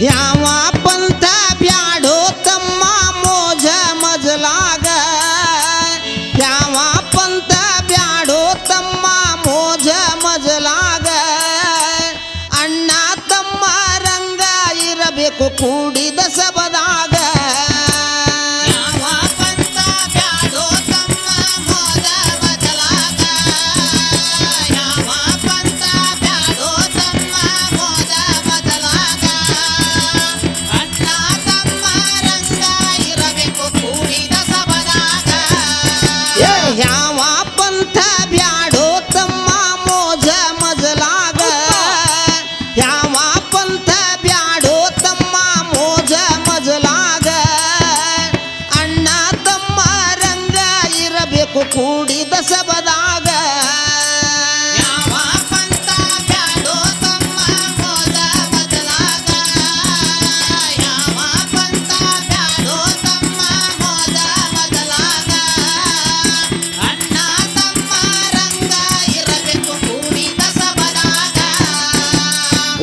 ಯಾವ ಪಂಥ ಬ್ಯಾಡೋ ತಮ್ಮ ಮೋಜ ಮಜಲಾಗ? ಯಾವ ಪಂಥ ಬ್ಯಾಡೋ ತಮ್ಮ ಮೋಜ ಮಜಲಾಗ? ಅಣ್ಣ ತಮ್ಮ ರಂಗ ಇರಬೇಕು ಕೂಡಿದ ಸಬದಾಗ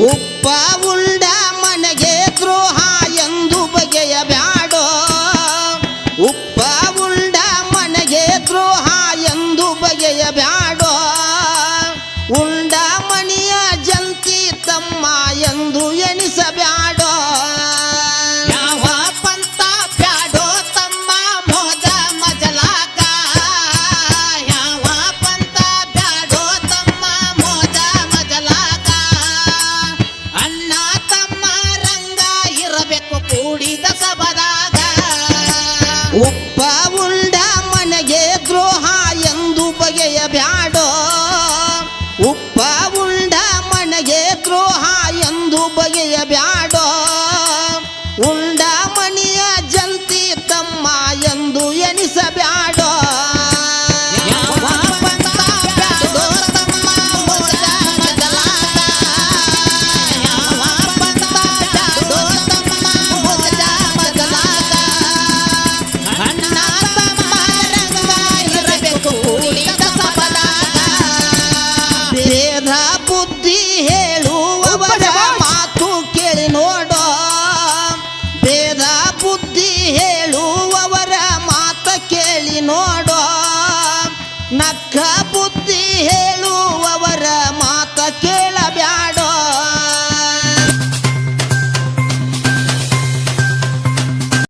ಉಪ್ಪ ಉಂಡ ಮನೆಗೆ ದ್ರೋಹ ಎಂದು ಬಗೆಯ ಬ್ಯಾಡೋ ಉಪ್ಪ ಉಂಡ ತಮ್ಮ ಎಂದು ಎಣಿಸಬ್ಯಾಡೋ? ಯಾವ ಪಂತ ಬ್ಯಾಡೋ ತಮ್ಮ ಮೋದ ಮಜಲಾಕ? ಯಾವ ಪಂತ ಬ್ಯಾಡೋ ತಮ್ಮ ಮೋದ ಮಜಲಾಕ? ಅಣ್ಣ ತಮ್ಮ ರಂಗ ಇರಬೇಕು ಕೂಡಿದ ಸಬದಾಗ ಉಪ್ಪ ಉಂಡ ಮನೆಗೆ ದ್ರೋಹ ಎಂದು ಬಗೆಯ ಬ್ಯಾಡೋ ಬಗೆಯ ಬ್ಯಾಡೋ? ಉಂಡ ಮಣಿಯ ಜಂತಿ ತಮ್ಮ ಎಂದು ಎಣಿಸಬ್ಯಾಡೋ ಯಾವ ನಕ್ಕ ಬುದ್ಧಿ ಹೇಳುವವರ ಮಾ